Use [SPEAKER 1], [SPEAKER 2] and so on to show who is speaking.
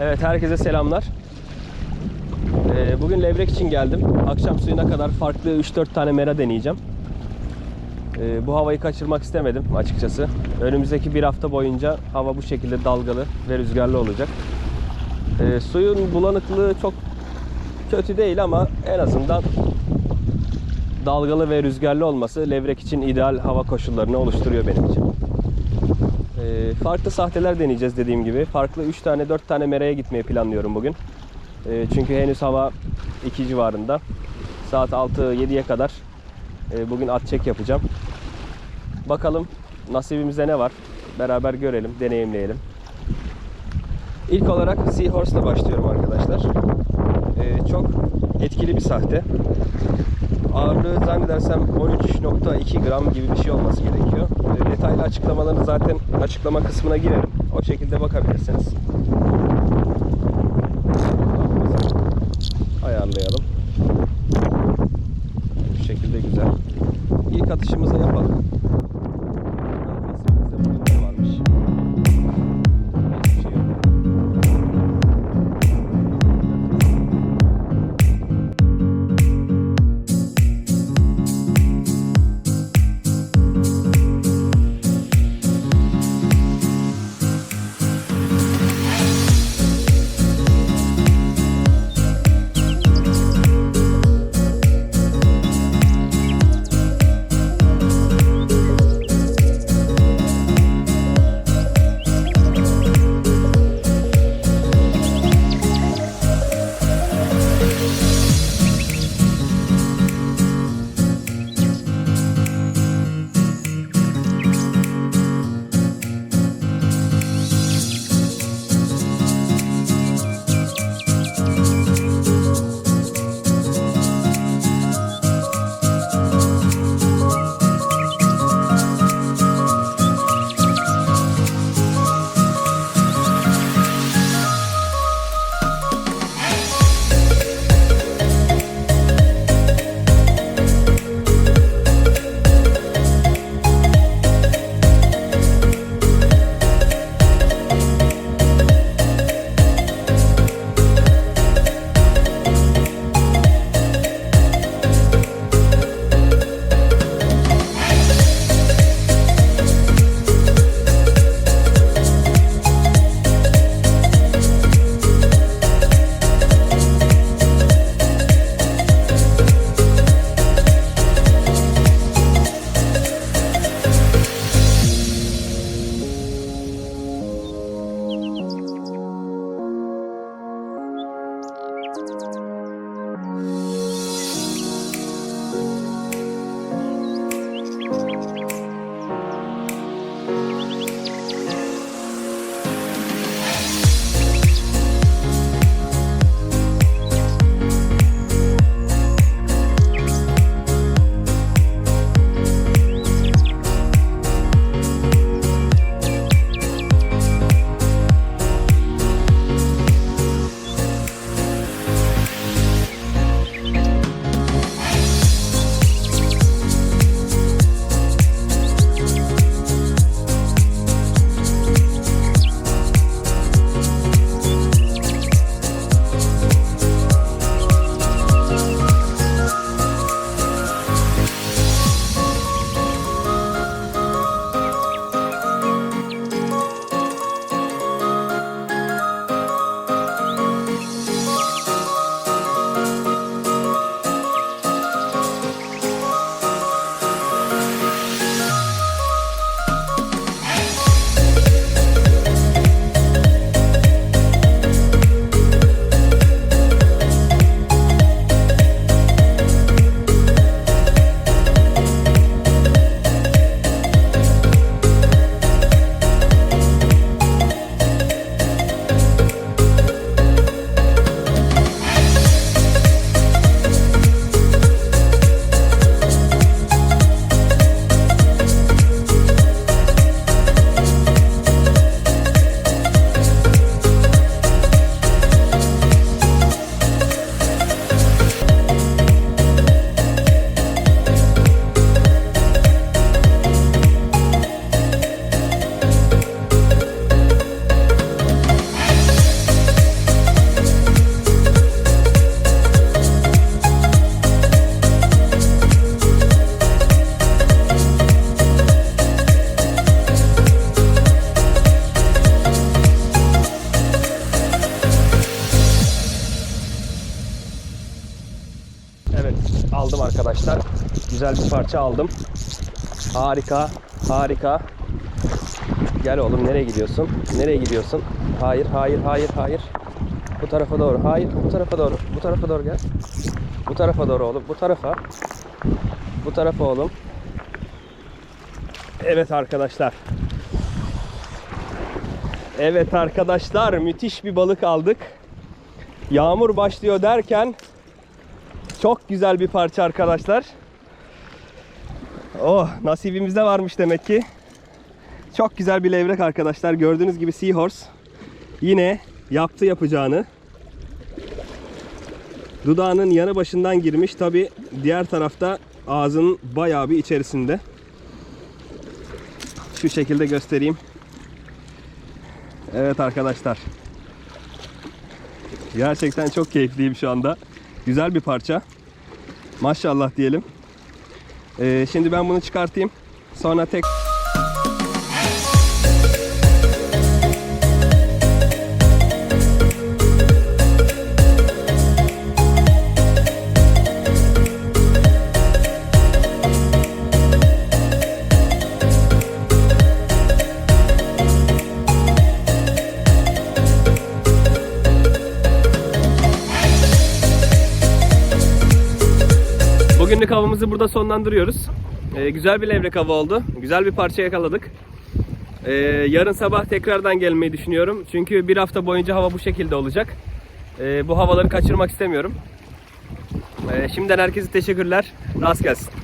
[SPEAKER 1] Evet herkese selamlar. Ee, bugün levrek için geldim. Akşam suyuna kadar farklı 3-4 tane mera deneyeceğim. Ee, bu havayı kaçırmak istemedim açıkçası. Önümüzdeki bir hafta boyunca hava bu şekilde dalgalı ve rüzgarlı olacak. Ee, suyun bulanıklığı çok kötü değil ama en azından dalgalı ve rüzgarlı olması levrek için ideal hava koşullarını oluşturuyor benim için. Farklı sahteler deneyeceğiz dediğim gibi. Farklı 3 tane 4 tane meraya gitmeyi planlıyorum bugün. Ee, çünkü henüz hava 2 civarında. Saat 6-7'ye kadar e, bugün at çek yapacağım. Bakalım nasibimizde ne var. Beraber görelim, deneyimleyelim. İlk olarak Seahorse'la başlıyorum arkadaşlar. Ee, çok etkili bir sahte. Ağırlığı zannedersem 13.2 gram gibi bir şey olması gerekiyor. E, Detaylı açıklamalarını zaten açıklama kısmına girerim. O şekilde bakabilirsiniz. Ayarlayalım. Bu şekilde güzel. İlk atışımızı yapalım. Güzel bir parça aldım. Harika, harika. Gel oğlum nereye gidiyorsun? Nereye gidiyorsun? Hayır, hayır, hayır, hayır. Bu tarafa doğru. Hayır, bu tarafa doğru. Bu tarafa doğru gel. Bu tarafa doğru oğlum. Bu tarafa. Bu tarafa oğlum. Evet arkadaşlar. Evet arkadaşlar müthiş bir balık aldık. Yağmur başlıyor derken çok güzel bir parça arkadaşlar. Oh nasibimizde varmış demek ki. Çok güzel bir levrek arkadaşlar. Gördüğünüz gibi Seahorse yine yaptı yapacağını. Dudağının yanı başından girmiş. Tabi diğer tarafta ağzının bayağı bir içerisinde. Şu şekilde göstereyim. Evet arkadaşlar. Gerçekten çok keyifliyim şu anda. Güzel bir parça. Maşallah diyelim. Ee, şimdi ben bunu çıkartayım. Sonra tek Bugünlük avımızı burada sonlandırıyoruz. Ee, güzel bir levrek avı oldu. Güzel bir parça yakaladık. Ee, yarın sabah tekrardan gelmeyi düşünüyorum. Çünkü bir hafta boyunca hava bu şekilde olacak. Ee, bu havaları kaçırmak istemiyorum. Ee, şimdiden herkese teşekkürler. Rast gelsin.